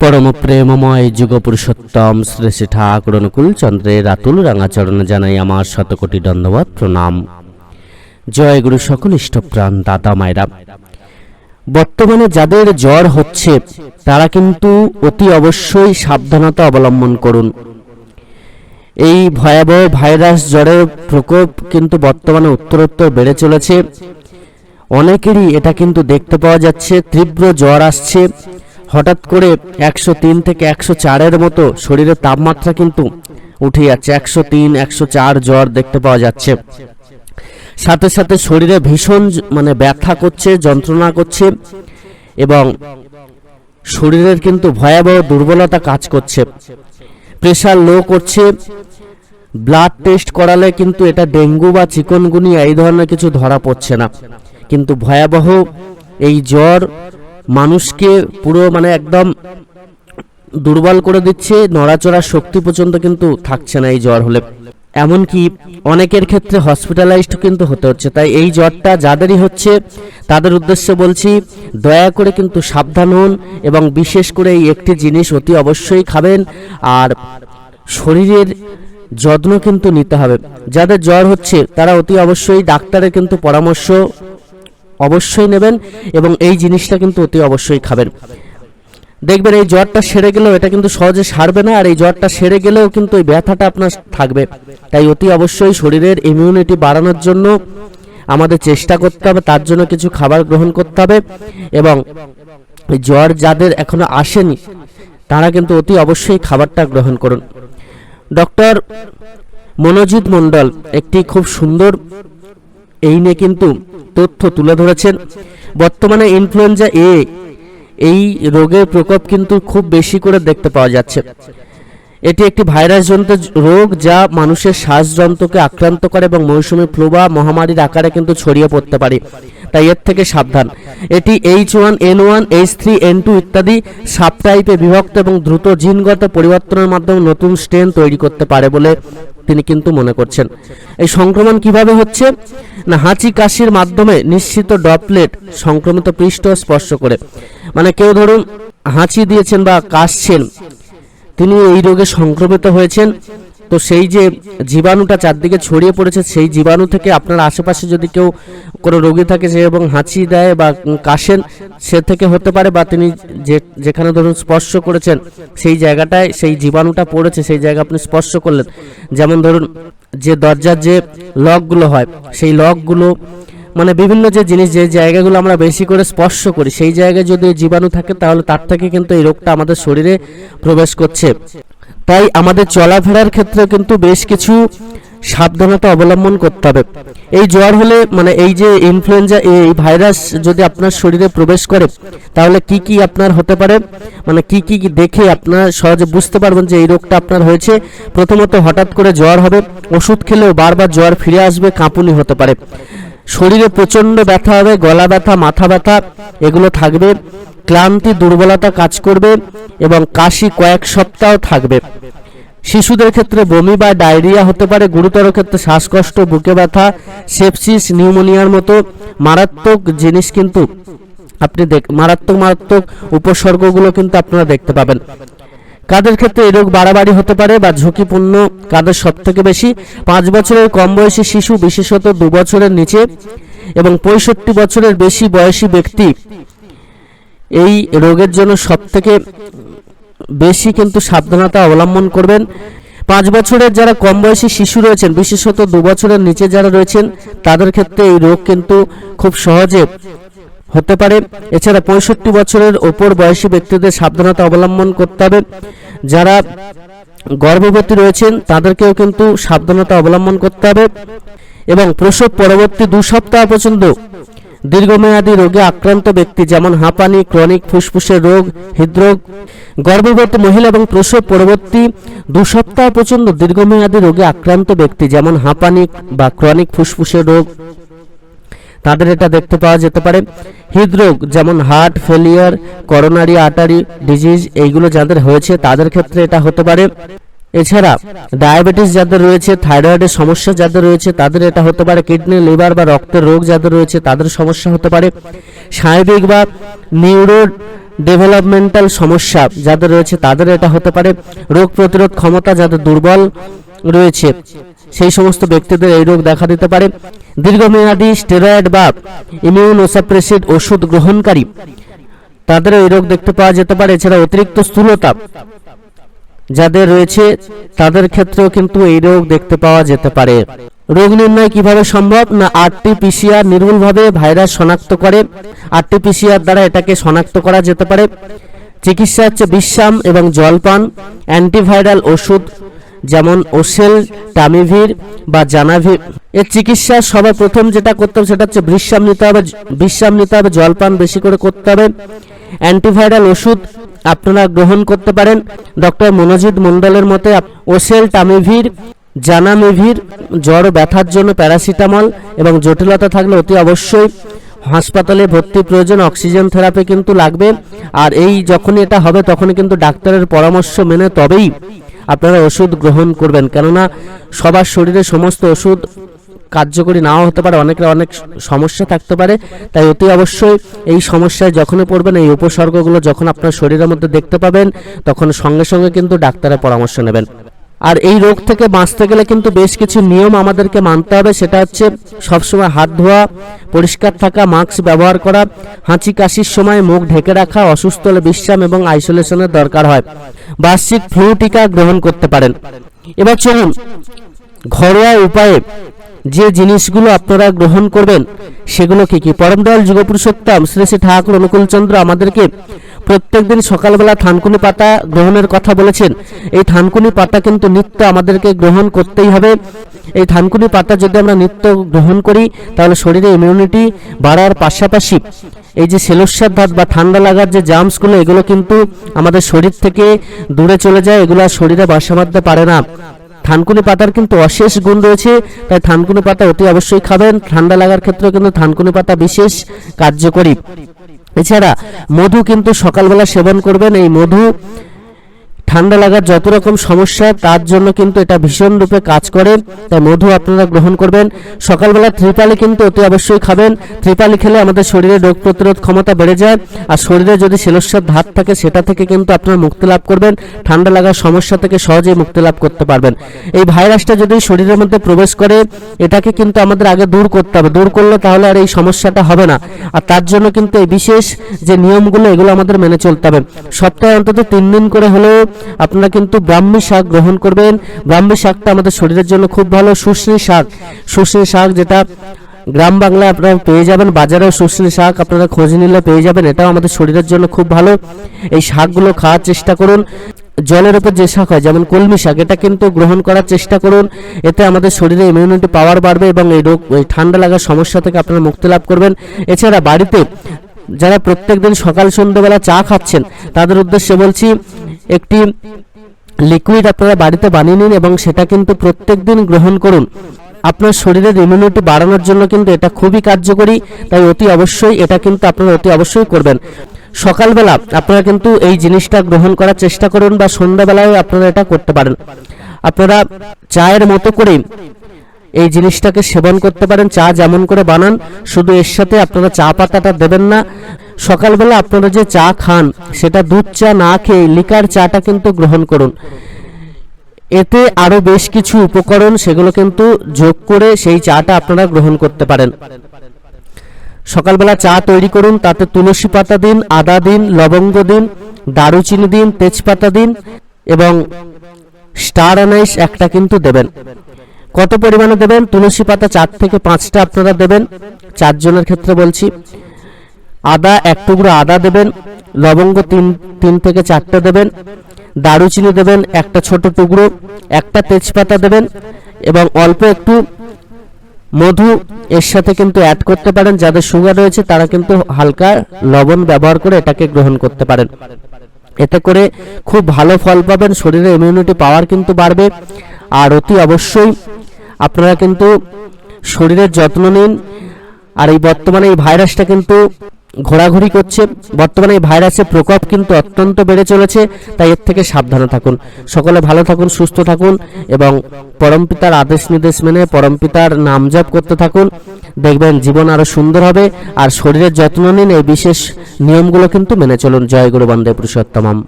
পরম প্রেমময় যুগ পুরুষোত্তম শ্রী শ্রী ঠাকুর অনুকূল চন্দ্রের রাতুল রাঙাচরণ জানাই আমার শতকোটি দণ্ডবত প্রণাম। জয় গুরু সকল ইষ্টপ্রাণ দাদা মায়েরা। বর্তমানে যাদের জ্বর হচ্ছে, তারা কিন্তু অতি অবশ্যই সাবধানতা অবলম্বন করুন। এই ভয়াবহ ভাইরাস জ্বরের প্রকোপ কিন্তু বর্তমানে উত্তরোত্তর বেড়ে চলেছে। অনেকেরই এটা কিন্তু দেখতে পাওয়া যাচ্ছে, তীব্র জ্বর আসছে। হঠাৎ করে একশো তিন থেকে একশো চারের মতো শরীরের তাপমাত্রা কিন্তু উঠে যাচ্ছে একশো তিন, একশো চার জ্বর দেখতে পাওয়া যাচ্ছে। সাথে সাথে শরীরে ভীষণ মানে ব্যথা করছে, যন্ত্রণা করছে এবং শরীরের কিন্তু ভয়াবহ দুর্বলতা কাজ করছে। প্রেশার লো করছে। ব্লাড টেস্ট করালে কিন্তু এটা ডেঙ্গু বা চিকনগুনিয়া এই ধরনের কিছু ধরা পড়ছে না। কিন্তু ভয়াবহ এই জ্বর মানুষকে পুরো মানে একদম দুর্বল করে দিচ্ছে, নড়াচড়ার শক্তি পর্যন্ত কিন্তু থাকছে না এই জ্বর হলে। এমনকি অনেকের ক্ষেত্রে হসপিটালাইজড কিন্তু হতে হচ্ছে। তাই এই জ্বরটা যাদেরই হচ্ছে, তাদের উদ্দেশ্যে বলছি, দয়া করে কিন্তু সাবধান হন এবং বিশেষ করে এই একটি জিনিস অতি অবশ্যই খাবেন আর শরীরের যত্ন কিন্তু নিতে হবে। যাদের জ্বর হচ্ছে, তারা অতি অবশ্যই ডাক্তারের কিন্তু পরামর্শ অবশ্যই নেবেন এবং এই জিনিসটা কিন্তু অতি অবশ্যই খাবেন। দেখবেন এই জ্বরটা সেরে গেলেও এটা কিন্তু সহজে সারবে না, আর এই জ্বরটা সেরে গেলেও কিন্তু এই ব্যথাটা আপনার থাকবে। তাই অতি অবশ্যই শরীরের ইমিউনিটি বাড়ানোর জন্য আমাদের চেষ্টা করতে হবে, তার জন্য কিছু খাবার গ্রহণ করতে হবে এবং জ্বর যাদের এখনও আসেনি, তারা কিন্তু অতি অবশ্যই খাবারটা গ্রহণ করুন। ডক্টর মনোজিৎ মণ্ডল, একটি খুব সুন্দর এই নিয়ে কিন্তু তথ্য তুলে ধরেছেন। বর্তমানে ইনফ্লুয়েঞ্জা এ এই রোগের প্রকোপ কিন্তু খুব বেশি করে দেখতে পাওয়া যাচ্ছে। এটি একটি ভাইরাসজনিত রোগ যা মানুষের শ্বাসযন্ত্রকে আক্রান্ত করে এবং মৌসুমী ফ্লু বা মহামারীর আকারে কিন্তু ছড়িয়ে পড়তে পারে। তাই এর থেকে সাবধান। এটি H one N one H three N two ইত্যাদি সাবটাইপে বিভক্ত এবং দ্রুত জিনগত পরিবর্তনের মাধ্যমে নতুন স্ট্রেন তৈরি করতে পারে বলে তিনি কিন্তু মনে করছেন। এই সংক্রমণ কীভাবে হচ্ছে? না, হাঁচি কাশির মাধ্যমে নিশ্চিত ডপলেট সংক্রমিত পৃষ্ঠ স্পর্শ করে। মানে কেউ ধরুন হাঁচি দিয়েছেন বা কাশছেন, তিনি এই রোগে সংক্রমিত হয়েছেন তো সেই যে জীবাণুটা চারদিকে ছড়িয়ে পড়েছে, সেই জীবাণু থেকে আপনার আশেপাশে যদি কেউ কোনো রোগী থাকে, সে এবং হাঁচি দেয় বা কাশেন, সে থেকে হতে পারে বা তিনি যে, যেখানে ধরুন স্পর্শ করেছেন, সেই জায়গাটায় সেই জীবাণুটা পড়েছে, সেই জায়গা আপনি স্পর্শ করলেন। যেমন ধরুন যে দরজার যে লকগুলো হয়, সেই লকগুলো মানে বিভিন্ন যে জিনিস, যে জায়গাগুলো আমরা বেশি করে স্পর্শ করি, সেই জায়গায় যদি জীবাণু থাকে, তাহলে তার থেকে কিন্তু এই রোগটা আমাদের শরীরে প্রবেশ করছে। তাই আমাদের চলাফেরার ক্ষেত্রে কিন্তু বেশ কিছু সাবধানতা অবলম্বন করতে হবে। এই জ্বর হলে মানে এই যে ইনফ্লুয়েঞ্জা এই ভাইরাস যদি আপনার শরীরে প্রবেশ করে, তাহলে কি কি আপনার হতে পারে? মানে কি কি দেখে আপনার সহজে বুঝতে পারবেন যে এই রোগটা আপনার হয়েছে? প্রথমত হঠাৎ করে জ্বর হবে, ওষুধ খেলেও বারবার জ্বর ফিরে আসবে, কাঁপুনি হতে পারে। শরীরে প্রচণ্ড ব্যথা হবে, গলা ব্যথা, মাথা ব্যথা, এগুলো থাকবে। ক্লান্তি, দুর্বলতা কাজ করবে এবং কাশি কয়েক সপ্তাহ থাকবে। শিশুদের ক্ষেত্রে বমি বা ডায়রিয়া হতে পারে, গুরুতর ক্ষেত্রে শ্বাসকষ্ট, বুকে ব্যথা, সেপসিস, নিউমোনিয়ার মতো মারাত্মক জিনিস কিন্তু আপনি দেখ, মারাত্মক মারাত্মক উপসর্গগুলো কিন্তু আপনারা দেখতে পাবেন। কাদের ক্ষেত্রে এই রোগ বাড়াবাড়ি হতে পারে বা ঝুঁকিপূর্ণ কাদের সব থেকে বেশি? পাঁচ বছরের কম বয়সী শিশু বিশেষত দু বছরের নিচে এবং পঁয়ষট্টি বছরের বেশি বয়সী ব্যক্তি এই রোগের জন্য সব থেকে বেশি কিন্তু সাবধানতা অবলম্বন করবেন। পাঁচ বছরের যারা কম বয়সী শিশু রয়েছেন, বিশেষত দু বছরের নিচে যারা রয়েছেন, তাদের ক্ষেত্রে এই রোগ কিন্তু খুব সহজে হতে পারে। এছাড়া পঁয়ষট্টি বছরের ওপর বয়সী ব্যক্তিদের সাবধানতা অবলম্বন করতে হবে। যারা গর্ভবতী রয়েছেন, তাদেরকেও কিন্তু সাবধানতা অবলম্বন করতে হবে। এবং প্রসব পরবর্তী দু সপ্তাহ পর্যন্ত দীর্ঘমেয়াদী রোগে আক্রান্ত ব্যক্তি যেমন হাঁপানি, ক্রনিক ফুসফুসের রোগ, হৃদরোগ, গর্ভবতী মহিলা এবং প্রসব পরবর্তী দু সপ্তাহ পর্যন্ত দীর্ঘমেয়াদী রোগে আক্রান্ত ব্যক্তি যেমন হাঁপানি বা ক্রনিক ফুসফুসের রোগ, তাদের এটা দেখতে পাওয়া যেতে পারে। হৃদরোগ যেমন heart failure, coronary artery disease, এইগুলো যাদের হয়েছে তাদের ক্ষেত্রে এটা হতে পারে। এছাড়া ডায়াবেটিস যাদের রয়েছে, থাইরয়েডের সমস্যা যাদের রয়েছে, তাদের এটা হতে পারে কিডনি, লিভার বা রক্তের রোগ যাদের রয়েছে, তাদের সমস্যা হতে পারে। স্নায়বিক বা নিউরো ডেভেলপমেন্টাল সমস্যা যাদের রয়েছে, তাদের এটা হতে পারে। রোগ প্রতিরোধ ক্ষমতা যাদের দুর্বল রয়েছে, সেই সমস্ত ব্যক্তিদের এই রোগ দেখা দিতে পারে। দীর্ঘমেয়াদী স্টেরয়েড বা ইমিউনোসাপ্রেসিড ওষুধ গ্রহণকারী, তাদের এই রোগ দেখতে পাওয়া যেতে পারে। এছাড়া অতিরিক্ত স্থূলতা যাদের রয়েছে, তাদের ক্ষেত্রেও কিন্তু এই রোগ দেখতে পাওয়া যেতে পারে। রোগ নির্ণয় কীভাবে সম্ভব? না আরটি পিসিআর নির্ভুলভাবে ভাইরাস শনাক্ত করে। আরটি পিসিআর দ্বারা এটাকে শনাক্ত করা যেতে পারে। চিকিৎসা হচ্ছে বিশ্রাম এবং জলপান অ্যান্টিভাইরাল ওষুধ, যেমন ওসেল টামিভির বা জানাভির। এর চিকিৎসা সবার প্রথম যেটা করতে হবে সেটা হচ্ছে বিশ্রাম নিতে হবে, বিশ্রাম নিতে হবে, জলপান বেশি করে করতে হবে। অ্যান্টিভাইরাল ওষুধ আপনারা গ্রহণ করতে পারেন। ডক্টর মনোজিৎ মণ্ডলের মতে ওসেল টামিভির, জানামিভির জ্বর ব্যথার জন্য প্যারাসিটামল এবং জটিলতা থাকলে অতি অবশ্যই হাসপাতালে ভর্তি প্রয়োজন। অক্সিজেন থেরাপি কিন্তু লাগবে। আর এই যখনই এটা হবে, তখনই কিন্তু ডাক্তারের পরামর্শ মেনে তবেই আপনারা ওষুধ গ্রহণ করবেন। কেননা সবার শরীরে সমস্ত ওষুধ কার্যকরী নাও হতে পারে, অনেকের অনেক সমস্যা থাকতে পারে। তাই অতি অবশ্যই এই সমস্যায় যখনই পড়বেন, এই উপসর্গগুলো যখন আপনার শরীরের মধ্যে দেখতে পাবেন, তখন সঙ্গে সঙ্গে কিন্তু ডাক্তারের পরামর্শ নেবেন। আর এই রোগ থেকে বাঁচতে গেলে কিন্তু বেশ কিছু নিয়ম আমাদেরকে মানতে হবে, সেটা হচ্ছে সবসময় হাত ধোয়া, পরিষ্কার থাকা, মাস্ক ব্যবহার করা, হাঁচি কাশির সময় মুখ ঢেকে রাখা, অসুস্থ হলে বিশ্রাম এবং আইসোলেশনের দরকার হয়। বার্ষিক ফ্লু টিকা গ্রহণ করতে পারেন। এবার চলুন, ঘরোয়া উপায়ে যে জিনিসগুলো আপনারা গ্রহণ করবেন সেগুলো কি? কি পরমদয়াল যুগপুরুষোত্তম শ্রী শ্রী ঠাকুর অনুকূলচন্দ্র আমাদেরকে প্রত্যেকদিন সকালবেলা থানকুনি পাতা গ্রহণের কথা বলেছেন। এই থানকুনি পাতা কিন্তু নিত্য আমাদেরকে গ্রহণ করতেই হবে। এই থানকুনি পাতা যদি আমরা নিত্য গ্রহণ করি, তাহলে শরীরে ইমিউনিটি বাড়ার পাশাপাশি এই যে সেলোসার ধাত বা ঠান্ডা লাগার যে জামসগুলো এগুলো কিন্তু আমাদের শরীর থেকে দূরে চলে যায়। এগুলো শরীরে বাসা বাঁধতে পারে না। থানকুনি পাতার কিন্তু অশেষ গুণ রয়েছে, তাই থানকুনি পাতা অতি অবশ্যই খাবেন। ঠান্ডা লাগার ক্ষেত্রেও কিন্তু থানকুনি পাতা বিশেষ কার্যকরী। এছাড়া মধু কিন্তু সকালবেলা সেবন করবেন। এই মধু ঠান্ডা লাগার যত রকম সমস্যা, তার জন্য কিন্তু এটা ভীষণ রূপে কাজ করে। তাই মধু আপনারা গ্রহণ করবেন। সকালবেলা ত্রিপালি কিন্তু অতি অবশ্যই খাবেন। ত্রিপালি খেলে আমাদের শরীরে রোগ প্রতিরোধ ক্ষমতা বেড়ে যায়। আর শরীরে যদি সেলস্যার ধাত থাকে, সেটা থেকে কিন্তু আপনারা মুক্তি লাভ করবেন। ঠান্ডা লাগার সমস্যা থেকে সহজেই মুক্তি লাভ করতে পারবেন। এই ভাইরাসটা যদি শরীরের মধ্যে প্রবেশ করে, এটাকে কিন্তু আমাদের আগে দূর করতে হবে। দূর করলে তাহলে আর এই সমস্যাটা হবে না। আর তার জন্য কিন্তু এই বিশেষ যে নিয়মগুলো, এগুলো আমাদের মেনে চলতে হবে। সপ্তাহে অন্তত তিন দিন করে হলেও আপনারা কিন্তু ব্রাহ্মী শাক গ্রহণ করবেন। ব্রাহ্মী শাকটা আমাদের শরীরের জন্য খুব ভালো শুষ্নি শাক। শুষ্নি শাক যেটা গ্রাম বাংলায় আপনারা পেয়ে যাবেন, বাজারে শুষ্নি শাক আপনারা খোঁজ নিলে পেয়ে যাবেন, এটাও আমাদের শরীরের জন্য খুব ভালো। এই শাকগুলো খাওয়ার চেষ্টা করুন। জলের উপর যে শাক হয়, যেমন কলমি শাক, এটা কিন্তু গ্রহণ করার চেষ্টা করুন। এতে আমাদের শরীরে ইমিউনিটি পাওয়ার বাড়বে এবং এই রোগ, এই ঠান্ডা লাগার সমস্যা থেকে আপনারা মুক্তি লাভ করবেন। এছাড়া বাড়িতে যারা প্রত্যেকদিন সকাল সন্ধ্যেবেলা চা খাচ্ছেন, তাদের উদ্দেশ্যে বলছি একটি লিকুইড আপনারা বাড়িতে বানিয়ে নিন এবং সেটা কিন্তু প্রত্যেকদিন গ্রহণ করুন। আপনার শরীরের ইমিউনিটি বাড়ানোর জন্য কিন্তু এটা খুবই কার্যকরী, তাই অতি অবশ্যই এটা কিন্তু আপনারা অতি অবশ্যই করবেন। সকালবেলা আপনারা কিন্তু এই জিনিসটা গ্রহণ করার চেষ্টা করুন বা সন্ধ্যাবেলায় আপনারা এটা করতে পারেন। আপনারা চায়ের মতো করে এই জিনিসটাকে সেবন করতে পারেন, চা যেমন করে বানান, শুধু এর সাথে আপনারা চা পাতাটা দেবেন না সকালবেলা আপনারা যে চা খান, সেটা দুধ চা না খেয়ে লিকার চাটা কিন্তু গ্রহণ করুন। এতে আরও বেশ কিছু উপকরণ, সেগুলো কিন্তু যোগ করে সেই চাটা আপনারা গ্রহণ করতে পারেন। সকালবেলা চা তৈরি করুন, তাতে তুলসী পাতা দিন, আদা দিন, লবঙ্গ দিন, দারুচিনি দিন, তেজপাতা দিন এবং স্টার অ্যানাইস একটা কিন্তু দেবেন। কত পরিমাণে দেবেন? তুলসী পাতা চার থেকে পাঁচটা আপনারা দেবেন। চারজনের ক্ষেত্রে বলছি। আদা এক টুকরো আদা দেবেন, লবঙ্গ তিন তিন থেকে চারটে দেবেন, দারুচিনি দেবেন একটা ছোট টুকরো, একটা তেজপাতা দেবেন এবং অল্প একটু মধু এর সাথে কিন্তু অ্যাড করতে পারেন। যাদের সুগার রয়েছে তারা কিন্তু হালকা লবণ ব্যবহার করে এটাকে গ্রহণ করতে পারেন। এতে করে খুব ভালো ফল পাবেন, শরীরে ইমিউনিটি পাওয়ার কিন্তু বাড়বে। আর অতি অবশ্যই আপনারা কিন্তু শরীরের যত্ন নিন। আর এই বর্তমানে এই ভাইরাসটা কিন্তু ঘোরাঘুরি করছে। বর্তমানে এই ভাইরাসের প্রকোপ কিন্তু অত্যন্ত বেড়ে চলেছে, তাই এর থেকে সাবধানে থাকুন। সকলে ভালো থাকুন, সুস্থ থাকুন এবং পরমপিতার আদেশ নির্দেশ মেনে পরমপিতার নাম জপ করতে থাকুন। দেখবেন জীবন আরও সুন্দর হবে আর শরীরের যত্ন নিন, এই বিশেষ নিয়মগুলো কিন্তু মেনে চলুন। জয় গুরু বন্দে পুরুষোত্তমম।